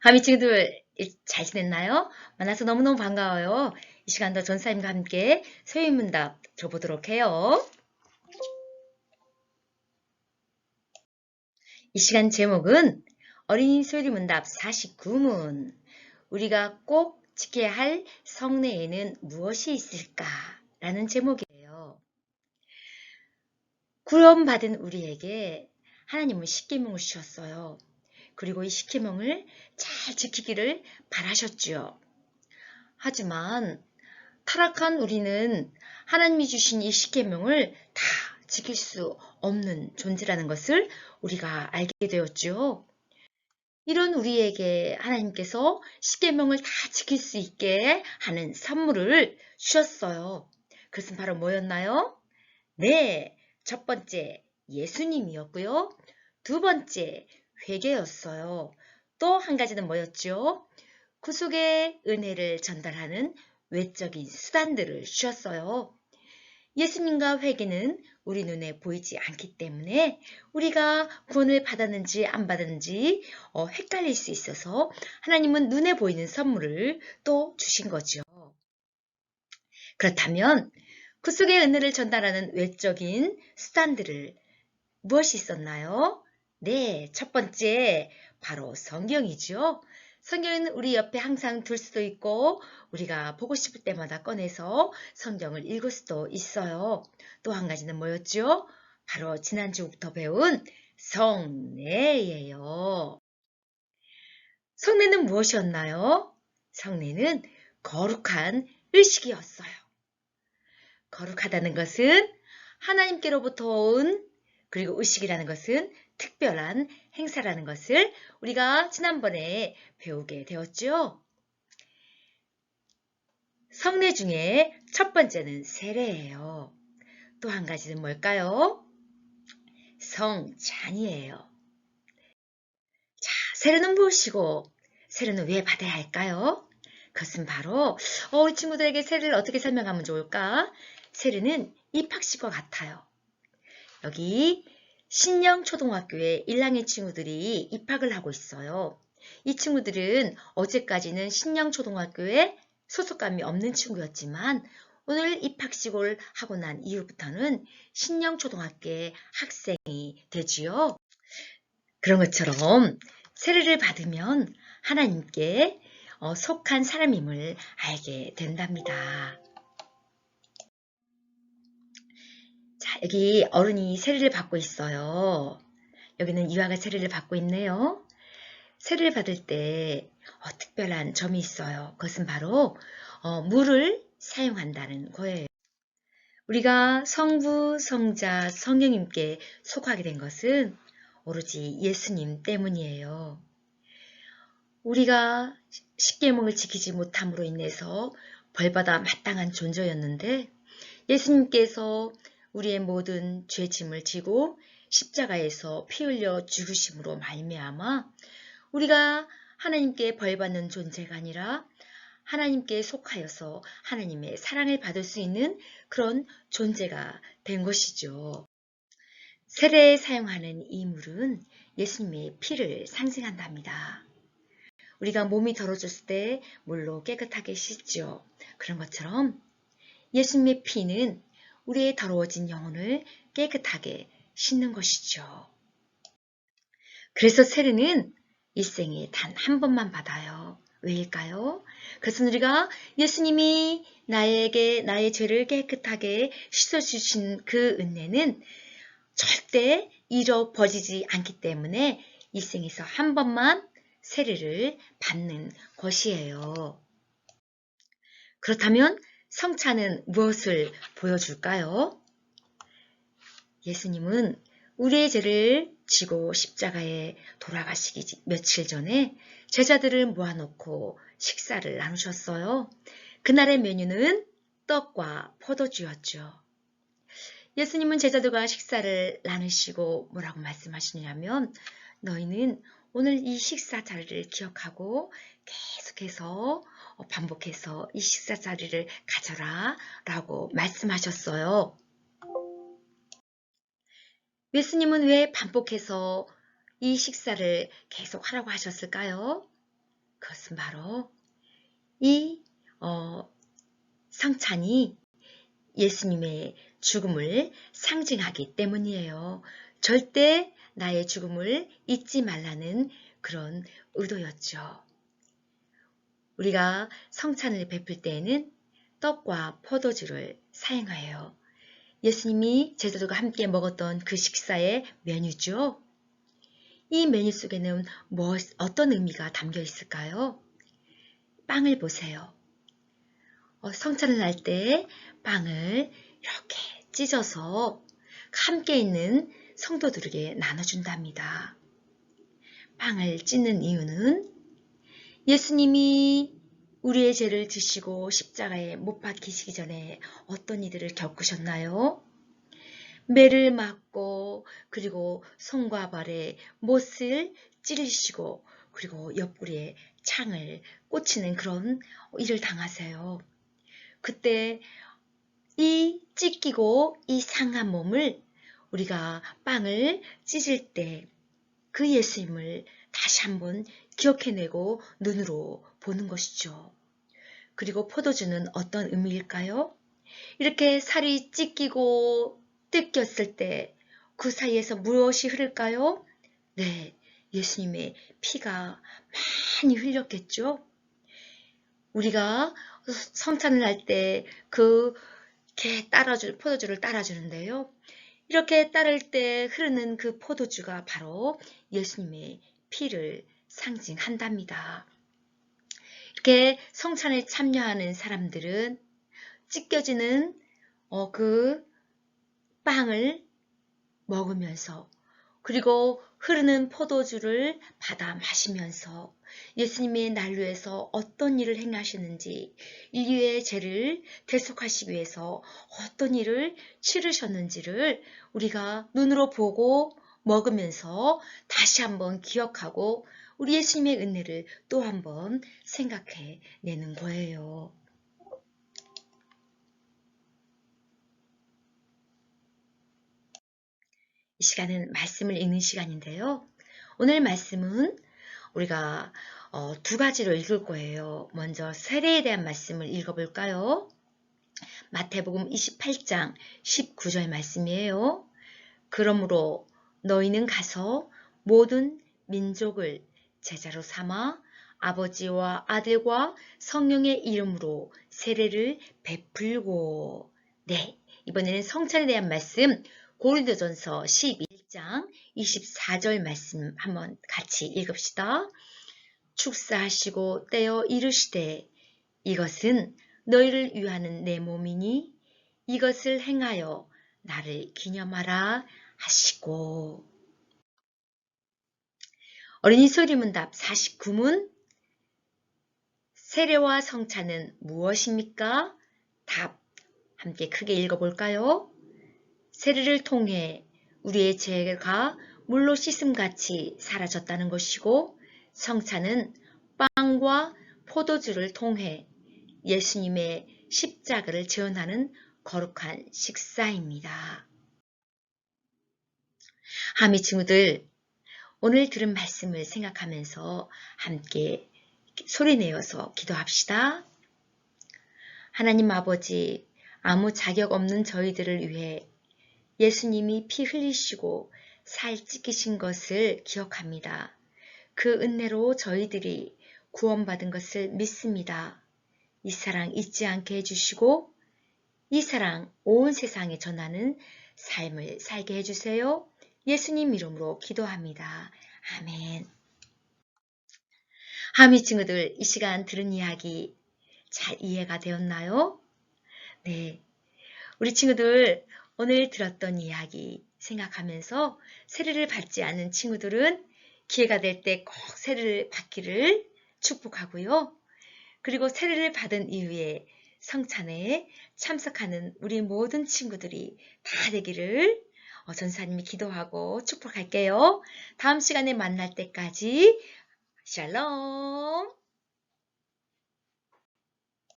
하미 친구들 잘 지냈나요? 만나서 너무너무 반가워요. 이 시간도 전사님과 함께 소유문답 들어보도록 해요. 이 시간 제목은 어린이 소리문답 49문 우리가 꼭 지켜야 할 성내에는 무엇이 있을까? 라는 제목이에요. 구원받은 우리에게 하나님은 십계명을 주셨어요. 그리고 이 십계명을 잘 지키기를 바라셨지요. 하지만 타락한 우리는 하나님이 주신 이 십계명을 다 지킬 수 없는 존재라는 것을 우리가 알게 되었지요. 이런 우리에게 하나님께서 십계명을 다 지킬 수 있게 하는 선물을 주셨어요. 그것은 바로 뭐였나요? 네, 첫 번째 예수님이었고요. 두 번째 회개였어요. 또 한 가지는 뭐였죠? 구속의 은혜를 전달하는 외적인 수단들을 주셨어요. 예수님과 회개는 우리 눈에 보이지 않기 때문에 우리가 구원을 받았는지 안 받았는지 어, 헷갈릴 수 있어서 하나님은 눈에 보이는 선물을 또 주신 거죠. 그렇다면 구속의 은혜를 전달하는 외적인 수단들을 무엇이 있었나요? 네, 첫 번째 바로 성경이죠. 성경은 우리 옆에 항상 둘 수도 있고 우리가 보고 싶을 때마다 꺼내서 성경을 읽을 수도 있어요. 또 한 가지는 뭐였죠? 바로 지난주부터 배운 성례예요. 성례는 무엇이었나요? 성례는 거룩한 의식이었어요. 거룩하다는 것은 하나님께로부터 온 그리고 의식이라는 것은 특별한 행사라는 것을 우리가 지난번에 배우게 되었죠. 성례 중에 첫 번째는 세례예요. 또 한 가지는 뭘까요? 성찬이에요. 자, 세례는 무엇이고 세례는 왜 받아야 할까요? 그것은 바로 어, 우리 친구들에게 세례를 어떻게 설명하면 좋을까? 세례는 입학식과 같아요. 여기 신영초등학교에 1학년 친구들이 입학을 하고 있어요. 이 친구들은 어제까지는 신영초등학교에 소속감이 없는 친구였지만 오늘 입학식을 하고 난 이후부터는 신영초등학교의 학생이 되지요. 그런 것처럼 세례를 받으면 하나님께 어, 속한 사람임을 알게 된답니다. 여기 어른이 세례를 받고 있어요. 여기는 이화가 세례를 받고 있네요. 세례를 받을 때 어, 특별한 점이 있어요. 그것은 바로 어, 물을 사용한다는 거예요. 우리가 성부, 성자, 성령님께 속하게 된 것은 오로지 예수님 때문이에요. 우리가 십계명을 지키지 못함으로 인해서 벌받아 마땅한 존재였는데 예수님께서 우리의 모든 죄짐을 지고 십자가에서 피 흘려 죽으심으로 말미암아 우리가 하나님께 벌받는 존재가 아니라 하나님께 속하여서 하나님의 사랑을 받을 수 있는 그런 존재가 된 것이죠. 세례에 사용하는 이 물은 예수님의 피를 상징한답니다. 우리가 몸이 더러졌을 때 물로 깨끗하게 씻죠. 그런 것처럼 예수님의 피는 우리의 더러워진 영혼을 깨끗하게 씻는 것이죠. 그래서 세례는 일생에 단 한 번만 받아요. 왜일까요? 그것은 우리가 예수님이 나에게 나의 죄를 깨끗하게 씻어주신 그 은혜는 절대 잃어버리지 않기 때문에 일생에서 한 번만 세례를 받는 것이에요. 그렇다면 성찬은 무엇을 보여줄까요? 예수님은 우리의 죄를 지고 십자가에 돌아가시기 며칠 전에 제자들을 모아놓고 식사를 나누셨어요. 그날의 메뉴는 떡과 포도주였죠. 예수님은 제자들과 식사를 나누시고 뭐라고 말씀하시냐면 너희는 오늘 이 식사 자리를 기억하고 계속해서 반복해서 이 식사 자리를 가져라 라고 말씀하셨어요. 예수님은 왜 반복해서 이 식사를 계속 하라고 하셨을까요? 그것은 바로 이 어, 성찬이 예수님의 죽음을 상징하기 때문이에요. 절대 나의 죽음을 잊지 말라는 그런 의도였죠. 우리가 성찬을 베풀 때에는 떡과 포도주를 사용하여요. 예수님이 제자들과 함께 먹었던 그 식사의 메뉴죠. 이 메뉴 속에는 뭐, 어떤 의미가 담겨 있을까요? 빵을 보세요. 어, 성찬을 할 때 빵을 이렇게 찢어서 함께 있는 성도들에게 나눠준답니다. 빵을 찢는 이유는 예수님이 우리의 죄를 지시고 십자가에 못 박히시기 전에 어떤 이들을 겪으셨나요? 매를 맞고 그리고 손과 발에 못을 찌르시고 그리고 옆구리에 창을 꽂히는 그런 일을 당하세요. 그때 이 찢기고 이 상한 몸을 우리가 빵을 찢을 때 그 예수님을 다시 한번 기억해내고 눈으로 보는 것이죠. 그리고 포도주는 어떤 의미일까요? 이렇게 살이 찢기고 뜯겼을 때 그 사이에서 무엇이 흐를까요? 네, 예수님의 피가 많이 흘렸겠죠? 우리가 성찬을 할 때 그 개 따라줄 포도주를 따라주는데요. 이렇게 따를 때 흐르는 그 포도주가 바로 예수님의 피를 상징한답니다. 이렇게 성찬에 참여하는 사람들은 찢겨지는 어, 그 빵을 먹으면서 그리고 흐르는 포도주를 받아 마시면서 예수님의 난로에서 어떤 일을 행하시는지 인류의 죄를 대속하시기 위해서 어떤 일을 치르셨는지를 우리가 눈으로 보고 먹으면서 다시 한번 기억하고 우리 예수님의 은혜를 또 한번 생각해 내는 거예요. 이 시간은 말씀을 읽는 시간인데요. 오늘 말씀은 우리가 어, 두 가지로 읽을 거예요. 먼저 세례에 대한 말씀을 읽어볼까요? 마태복음 28장 19절 말씀이에요. 그러므로 너희는 가서 모든 민족을 제자로 삼아 아버지와 아들과 성령의 이름으로 세례를 베풀고. 네 이번에는 성찬에 대한 말씀. 고린도전서 11장 24절 말씀 한번 같이 읽읍시다. 축사하시고 떼어 이르시되 이것은 너희를 위하는 내 몸이니 이것을 행하여 나를 기념하라 하시고 어린이 소리문답 49문 세례와 성찬은 무엇입니까? 답 함께 크게 읽어볼까요? 세례를 통해 우리의 죄가 물로 씻음같이 사라졌다는 것이고 성찬은 빵과 포도주를 통해 예수님의 십자가를 재현하는 거룩한 식사입니다. 하미 친구들 오늘 들은 말씀을 생각하면서 함께 소리내어서 기도합시다. 하나님 아버지 아무 자격 없는 저희들을 위해 예수님이 피 흘리시고 살 찢기신 것을 기억합니다. 그 은혜로 저희들이 구원받은 것을 믿습니다. 이 사랑 잊지 않게 해주시고 이 사랑 온 세상에 전하는 삶을 살게 해주세요. 예수님 이름으로 기도합니다. 아멘. 하미 친구들 이 시간 들은 이야기 잘 이해가 되었나요? 네. 우리 친구들 오늘 들었던 이야기 생각하면서 세례를 받지 않은 친구들은 기회가 될 때 꼭 세례를 받기를 축복하고요. 그리고 세례를 받은 이후에 성찬에 참석하는 우리 모든 친구들이 다 되기를 어, 전사님이 기도하고 축복할게요. 다음 시간에 만날 때까지 샬롬